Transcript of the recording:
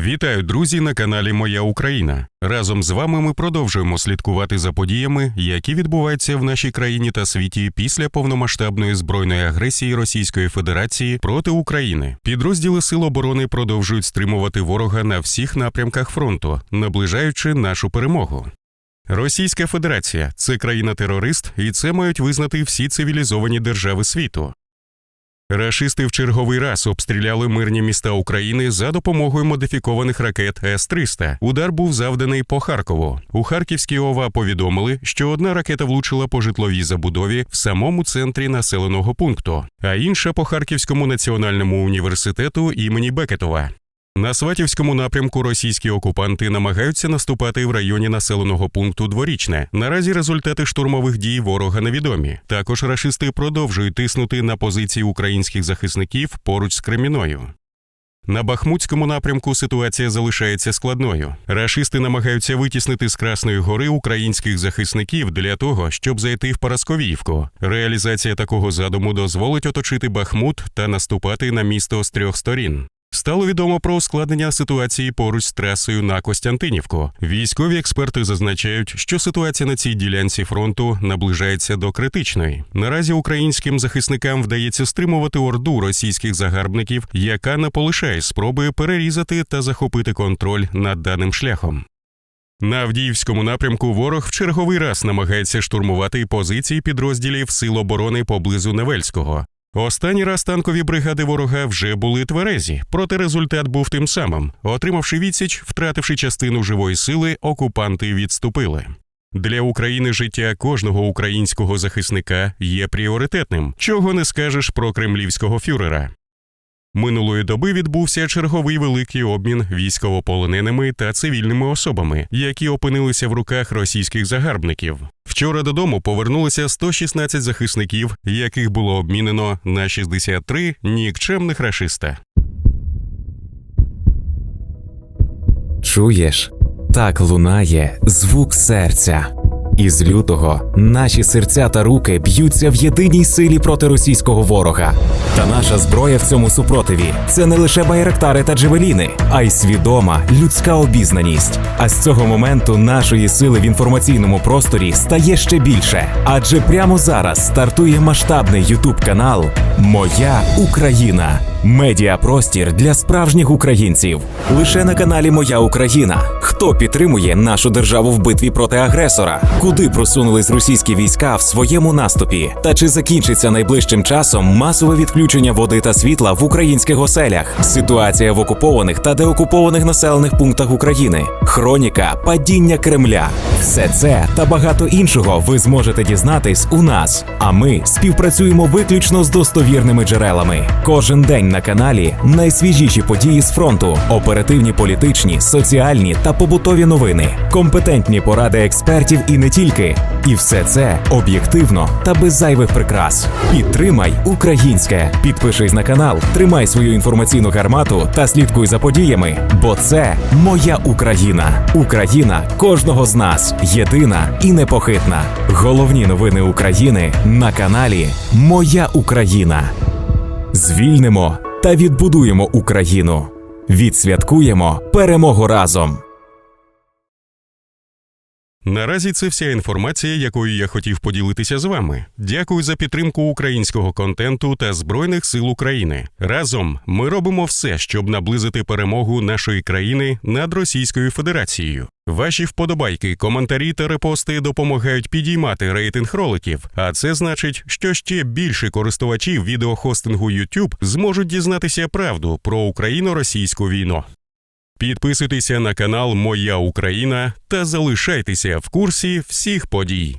Вітаю, друзі, на каналі Моя Україна. Разом з вами ми продовжуємо слідкувати за подіями, які відбуваються в нашій країні та світі після повномасштабної збройної агресії Російської Федерації проти України. Підрозділи Сил оборони продовжують стримувати ворога на всіх напрямках фронту, наближаючи нашу перемогу. Російська Федерація це країна-терорист, і це мають визнати всі цивілізовані держави світу. Рашисти в черговий раз обстріляли мирні міста України за допомогою модифікованих ракет С-300. Удар був завданий по Харкову. У Харківській ОВА повідомили, що одна ракета влучила по житловій забудові в самому центрі населеного пункту, а інша по Харківському національному університету імені Бекетова. На Сватівському напрямку російські окупанти намагаються наступати в районі населеного пункту Дворічне. Наразі результати штурмових дій ворога невідомі. Також рашисти продовжують тиснути на позиції українських захисників поруч з Креміною. На Бахмутському напрямку ситуація залишається складною. Рашисти намагаються витіснити з Красної гори українських захисників для того, щоб зайти в Парасковіївку. Реалізація такого задуму дозволить оточити Бахмут та наступати на місто з трьох сторін. Стало відомо про ускладнення ситуації поруч з трасою на Костянтинівку. Військові експерти зазначають, що ситуація на цій ділянці фронту наближається до критичної. Наразі українським захисникам вдається стримувати орду російських загарбників, яка не полишає спроби перерізати та захопити контроль над даним шляхом. На Авдіївському напрямку ворог в черговий раз намагається штурмувати позиції підрозділів Сил оборони поблизу Невельського. Останній раз танкові бригади ворога вже були тверезі, проте результат був тим самим. Отримавши відсіч, втративши частину живої сили, окупанти відступили. Для України життя кожного українського захисника є пріоритетним, чого не скажеш про кремлівського фюрера. Минулої доби відбувся черговий великий обмін військовополоненими та цивільними особами, які опинилися в руках російських загарбників. Вчора додому повернулися 116 захисників, яких було обмінено на 63 нікчемних рашиста. Чуєш? Так лунає звук серця. Із лютого наші серця та руки б'ються в єдиній силі проти російського ворога. Та наша зброя в цьому супротиві це не лише байрактари та джевеліни, а й свідома людська обізнаність. А з цього моменту нашої сили в інформаційному просторі стає ще більше. Адже прямо зараз стартує масштабний ютуб канал Моя Україна. Медіапростір для справжніх українців. Лише на каналі Моя Україна. Хто підтримує нашу державу в битві проти агресора? Куди просунулись російські війська в своєму наступі? Та чи закінчиться найближчим часом масове відключення води та світла в українських оселях? Ситуація в окупованих та деокупованих населених пунктах України, хроніка падіння Кремля. Все це та багато іншого ви зможете дізнатись у нас. А ми співпрацюємо виключно з достовірними джерелами. Кожен день на каналі найсвіжіші події з фронту, оперативні політичні, соціальні та побутові новини, компетентні поради експертів і не тільки. І все це об'єктивно та без зайвих прикрас. Підтримай українське. Підпишись на канал, тримай свою інформаційну гармату та слідкуй за подіями, бо це моя Україна. Україна кожного з нас єдина і непохитна. Головні новини України на каналі Моя Україна. Звільнимо та відбудуємо Україну. Відсвяткуємо перемогу разом. Наразі це вся інформація, якою я хотів поділитися з вами. Дякую за підтримку українського контенту та Збройних сил України. Разом ми робимо все, щоб наблизити перемогу нашої країни над Російською Федерацією. Ваші вподобайки, коментарі та репости допомагають підіймати рейтинг роликів, а це значить, що ще більше користувачів відеохостингу YouTube зможуть дізнатися правду про україно-російську війну. Підписуйтеся на канал Моя Україна та залишайтеся в курсі всіх подій.